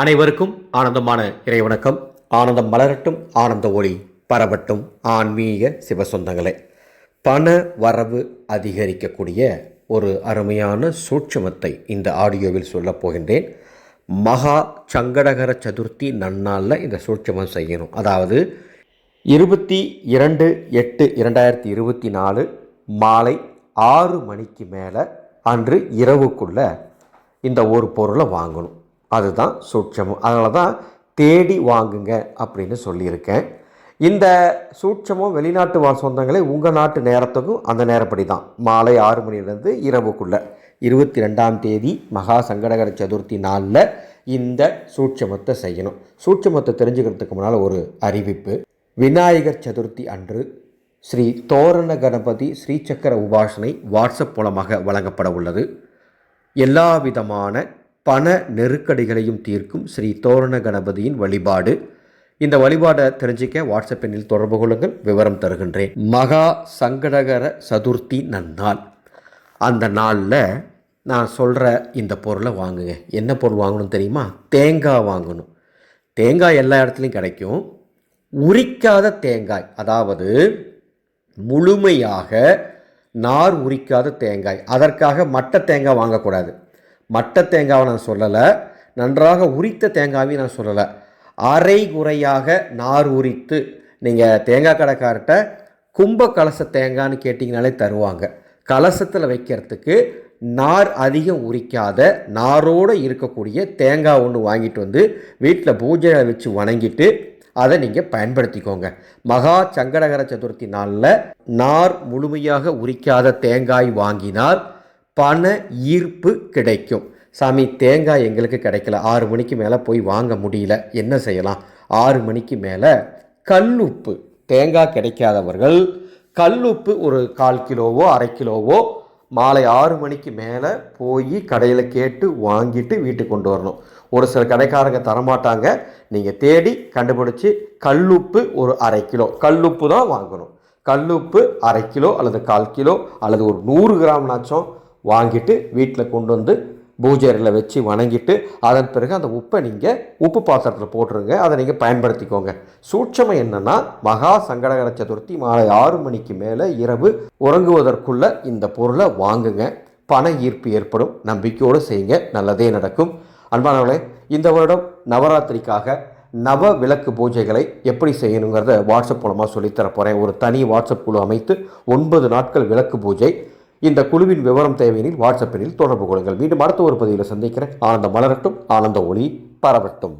அனைவருக்கும் ஆனந்தமான இறைவணக்கம். ஆனந்தம் மலரட்டும் ஆனந்த ஒளி பரவட்டும். ஆன்மீக சிவசொந்தங்களே பண வரவு அதிகரிக்கக்கூடிய ஒரு அருமையான சூட்சமத்தை இந்த ஆடியோவில் சொல்லப் போகின்றேன். மகா சங்கடகர சதுர்த்தி நன்னாளில் இந்த சூட்சமம் செய்யணும். அதாவது இருபத்தி இரண்டு எட்டு இரண்டாயிரத்தி இருபத்தி நாலு மாலை ஆறு மணிக்கு மேலே அன்று இரவுக்குள்ள இந்த ஒரு பொருளை வாங்கணும். அதுதான் சூட்சமம். அதனால தான் தேடி வாங்குங்க அப்படின்னு சொல்லியிருக்கேன். இந்த சூட்சமும் வெளிநாட்டு வாழ் சொந்தங்களே உங்கள் நாட்டு நேரத்துக்கும் அந்த நேரப்படி தான் மாலை ஆறு மணிலேருந்து இரவுக்குள்ள இருபத்தி ரெண்டாம் தேதி மகா சங்கடகர சதுர்த்தி நாளில் இந்த சூட்சமத்தை செய்யணும். சூட்சமத்தை தெரிஞ்சுக்கிறதுக்கு முன்னால் ஒரு அறிவிப்பு. விநாயகர் சதுர்த்தி அன்று ஸ்ரீ தோரண கணபதி ஸ்ரீசக்கர உபாசனை வாட்ஸ்அப் மூலமாக வழங்கப்பட உள்ளது. எல்லா விதமான பண நெருக்கடிகளையும் தீர்க்கும் ஸ்ரீ தோரண கணபதியின் வழிபாடு. இந்த வழிபாடை தெரிஞ்சிக்க வாட்ஸ்அப் எண்ணில் தொடர்பு கொள்ளுங்கள் விவரம் தருகின்றேன். மகா சங்கடகர சதுர்த்தி நன்னாள். அந்த நாளில் நான் சொல்கிற இந்த பொருளை வாங்குங்க. என்ன பொருள் வாங்கணும் தெரியுமா? தேங்காய் வாங்கணும். தேங்காய் எல்லா இடத்துலையும் கிடைக்கும். உரிக்காத தேங்காய் அதாவது முழுமையாக நார் உரிக்காத தேங்காய் அதற்காக மட்ட தேங்காய் வாங்கக்கூடாது. மட்ட தேங்காவை நான் சொல்லலை. நன்றாக உரித்த தேங்காவையும் நான் சொல்லலை. அரை குறையாக நார் உரித்து நீங்கள் தேங்காய் கடைக்கார்ட்ட கும்ப கலச தேங்காய்னு கேட்டிங்கனாலே தருவாங்க. கலசத்தில் வைக்கிறதுக்கு நார் அதிகம் உரிக்காத நாரோடு இருக்கக்கூடிய தேங்காய் ஒன்று வாங்கிட்டு வந்து வீட்டில் பூஜையை வச்சு வணங்கிட்டு அதை நீங்கள் பயன்படுத்திக்கோங்க. மகா சங்கடகர சதுர்த்தி நாளில் நார் முழுமையாக உரிக்காத தேங்காய் வாங்கினால் பண ஈர்ப்பு கிடைக்கும். சாமி தேங்காய் எங்களுக்கு கிடைக்கல. ஆறு மணிக்கு மேலே போய் வாங்க முடியல. என்ன செய்யலாம்? ஆறு மணிக்கு மேலே கல்லுப்பு. தேங்காய் கிடைக்காதவர்கள் கல்லுப்பு ஒரு கால் கிலோவோ அரை கிலோவோ மாலை ஆறு மணிக்கு மேலே போய் கடையில் கேட்டு வாங்கிட்டு வீட்டுக்கு கொண்டு வரணும். ஒரு சில கடைக்காரங்க தரமாட்டாங்க. நீங்கள் தேடி கண்டுபிடிச்சி கல்லுப்பு ஒரு அரை கிலோ. கல்லுப்பு தான் வாங்கணும். கல்லுப்பு அரை கிலோ அல்லது கால் கிலோ அல்லது ஒரு நூறு கிராம்னாச்சும் வாங்கிட்டு வீட்டில் கொண்டு வந்து பூஜையில் வச்சு வணங்கிட்டு அதன் பிறகு அந்த உப்பை நீங்கள் உப்பு பாத்திரத்தில் போட்டுருங்க. அதை நீங்கள் பயன்படுத்திக்கோங்க. சூட்சமம் என்னென்னா மகா சங்கடகர சதுர்த்தி மாலை ஆறு மணிக்கு மேலே இரவு உறங்குவதற்குள்ள இந்த பொருளை வாங்குங்க. பண ஈர்ப்பு ஏற்படும். நம்பிக்கையோடு செய்யுங்க. நல்லதே நடக்கும். அன்பானவர்களே இந்த வருடம் நவராத்திரிக்காக நவ விளக்கு பூஜைகளை எப்படி செய்யணுங்கிறத வாட்ஸ்அப் மூலமாக சொல்லித்தர போகிறேன் ஒரு தனி வாட்ஸ்அப் குழு அமைத்து ஒன்பது நாட்கள் விளக்கு பூஜை. இந்த குழுவின் விவரம் தேவையெனில் வாட்ஸ்அப்பில் தொடர்பு கொள்ளுங்கள். மீண்டும் அடுத்த ஒரு பதிவில் சந்திக்கிறேன். ஆனந்த மலரட்டும். ஆனந்த ஒளி பரவட்டும்.